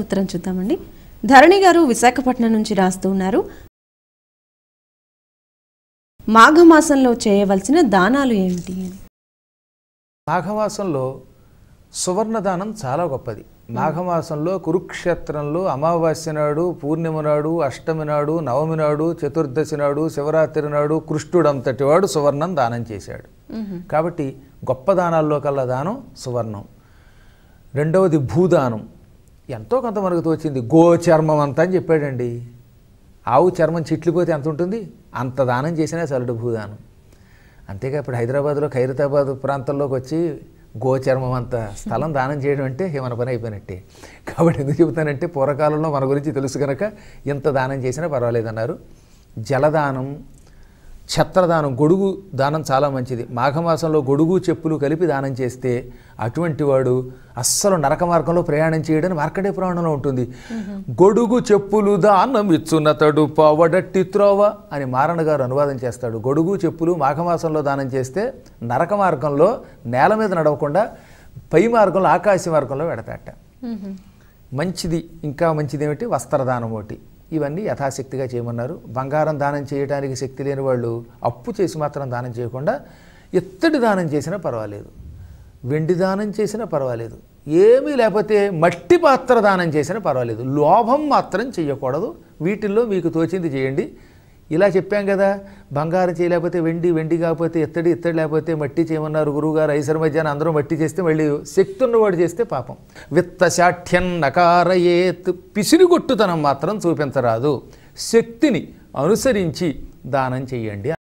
ఉత్తరం చూద్దామండి. ధరణి గారు విశాఖపట్నం నుంచి రాస్తూ ఉన్నారు. మాఘమాసంలో చేయవలసిన దానాలు ఏమిటి? మాఘమాసంలో సువర్ణదానం చాలా గొప్పది. మాఘమాసంలో కురుక్షేత్రంలో అమావాస్య నాడు పూర్ణిమ నాడు అష్టమి నాడు నవమి నాడు చతుర్దశి నాడు శివరాత్రి నాడు కృష్ణుడంతటి వాడు సువర్ణం దానం చేశాడు. కాబట్టి గొప్ప దానాల్లో కల్లా దానం సువర్ణం. రెండవది భూదానం. ఎంతో కొంత మనకు తోచింది గో చర్మం అంతా అని చెప్పాడండి. ఆవు చర్మం చిట్లిపోతే ఎంత ఉంటుంది? అంత దానం చేసినా చల్లడు భూదానం. అంతేగా ఇప్పుడు హైదరాబాద్లో ఖైరతాబాద్ ప్రాంతంలోకి వచ్చి గోచర్మం అంత స్థలం దానం చేయడం అంటే మన పని అయిపోయినట్టే. కాబట్టి ఎందుకు చెబుతానంటే పూర్వకాలంలో మన గురించి తెలుసు కనుక ఎంత దానం చేసినా పర్వాలేదన్నారు. జలదానం ఛత్రదానం గొడుగు దానం చాలా మంచిది. మాఘమాసంలో గొడుగు చెప్పులు కలిపి దానం చేస్తే అటువంటి వాడు అస్సలు నరక మార్గంలో ప్రయాణం చేయడని మార్కండే పురాణంలో ఉంటుంది. గొడుగు చెప్పులు దానం ఇచ్చునతడు పవడట్టి త్రోవ అని మారణ గారు అనువాదం చేస్తాడు. గొడుగు చెప్పులు మాఘమాసంలో దానం చేస్తే నరక మార్గంలో నేల మీద నడవకుండా పై మార్గంలో ఆకాశ మార్గంలో పెడతాట మంచిది ఇంకా మంచిది ఏమిటి వస్త్రదానం ఒకటి. ఇవన్నీ యథాశక్తిగా చేయమన్నారు. బంగారం దానం చేయడానికి శక్తి లేని వాళ్ళు అప్పు చేసి మాత్రం దానం చేయకుండా ఎత్తడి దానం చేసినా పర్వాలేదు. వెండి దానం చేసినా పర్వాలేదు. ఏమీ లేకపోతే మట్టి పాత్ర దానం చేసినా పర్వాలేదు. లోభం మాత్రం చేయకూడదు వీటిల్లో మీకు తోచింది చేయండి. ఇలా చెప్పాం కదా బంగారం చేయలేకపోతే వెండి వెండి కాకపోతే ఎత్తడి ఎత్తడి లేకపోతే మట్టి చేయమన్నారు గురువుగారు ఐసర మధ్యాహ్నం అందరూ మట్టి చేస్తే మళ్ళీ శక్తి ఉన్నవాడు చేస్తే పాపం. విత్తశాఠ్యం నకారయేత్ పిసిరిగొట్టుతనం మాత్రం చూపించరాదు. శక్తిని అనుసరించి దానం చేయండి.